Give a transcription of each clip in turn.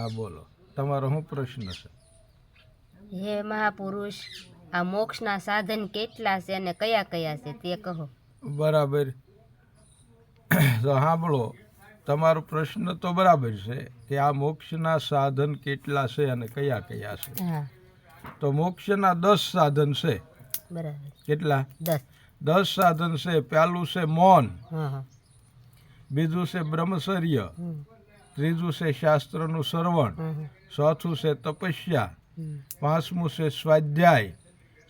હા બોલો. તમારો શું પ્રશ્ન છે? હે મહાપુરુષ આ મોક્ષના સાધન કેટલા છે અને કયા કયા છે તે કહો. બરાબર. તો સાંભળો તમારો પ્રશ્ન તો બરાબર છે કે આ મોક્ષના સાધન કેટલા છે અને કયા કયા છે. તો મોક્ષના દસ સાધન છે. બરાબર. કેટલા? દસ. સાધન છે. પહેલું છે મૌન બીજું છે બ્રહ્મચર્ય હમ, ત્રીજું છે શાસ્ત્રનું શ્રવણ ચોથું છે તપસ્યા પાંચમું છે સ્વાધ્યાય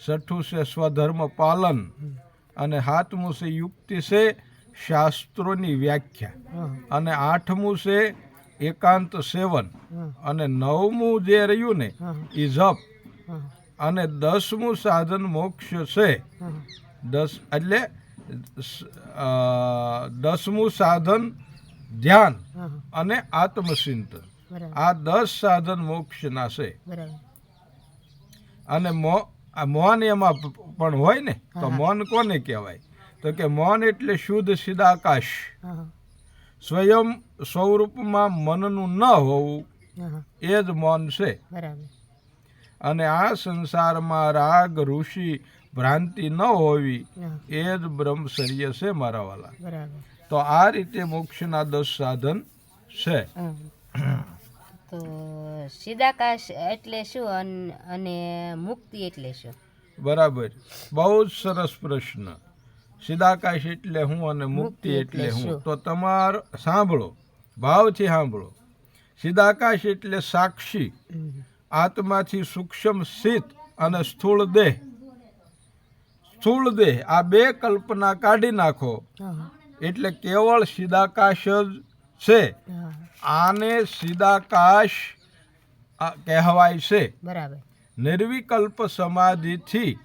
છઠ્ઠું છે સ્વધર્મ પાલન અને સાતમું છે યુક્તિ છે શાસ્ત્રોની વ્યાખ્યા. અને આઠમું છે એકાંત સેવન અને નવમું જે રહ્યું ને એ જપ. અને દસમું સાધન મોક્ષ છે. દસ એટલે દસમું સાધન ધ્યાન અને આત્મચિંતન. આ દસ સાધન મોક્ષના છે અને મો આ મૌન એમાં પણ હોય ને તો મૌન કોને કહેવાય? તો કે મૌન એટલે શુદ્ધ સિદાકાશ સ્વયં સ્વરૂપમાં મનનું ન હોવું એ જ મૌન છે. અને આ સંસારમાં રાગ ઋષિ ભ્રાંતિ ન હોવી એ જ બ્રહ્મચર્ય છે મારા વાલા. તો આ રીતે મોક્ષના દસ સાધન છે. તો સિદાકાશ એટલે શું? અન- મુક્તિ એટલે શું? બરાબર. બહુ જ સરસ પ્રશ્ન. સિદાકાશ એટલે હું અને મુક્તિ એટલે હું? તો તમાર સાંભળો. ભાવથી સાંભળો. સિદાકાશ એટલે સાક્ષી. આત્માથી સૂક્ષ્મ સ્થિત અને સ્થૂળ દેહ. સ્થૂળ દેહ. આ બે કલ્પના કાઢી નાખો. એટલે કેવળ સિદાકાશ જ છે. આને સિદાકાશ કહેવાય છે. નિર્વિકલ્પ સમાધિથી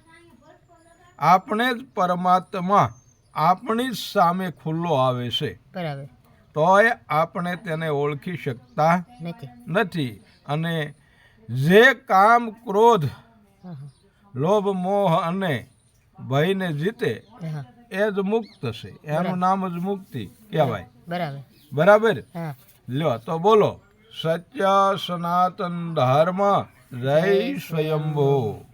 આપણે જ પરમાત્મા આપણી જ સામે ખુલ્લો આવે છે. તોય આપણે તેને ઓળખી શકતા નથી. અને જે કામ ક્રોધ લોભ મોહ અને ભયને જીતે એ જ મુક્ત છે. એનું નામ જ મુક્તિ કહેવાય. બરાબર. બરાબર? લ્યો તો બોલો. સત્ય સનાતન ધર્મ જય સ્વયંભૂ.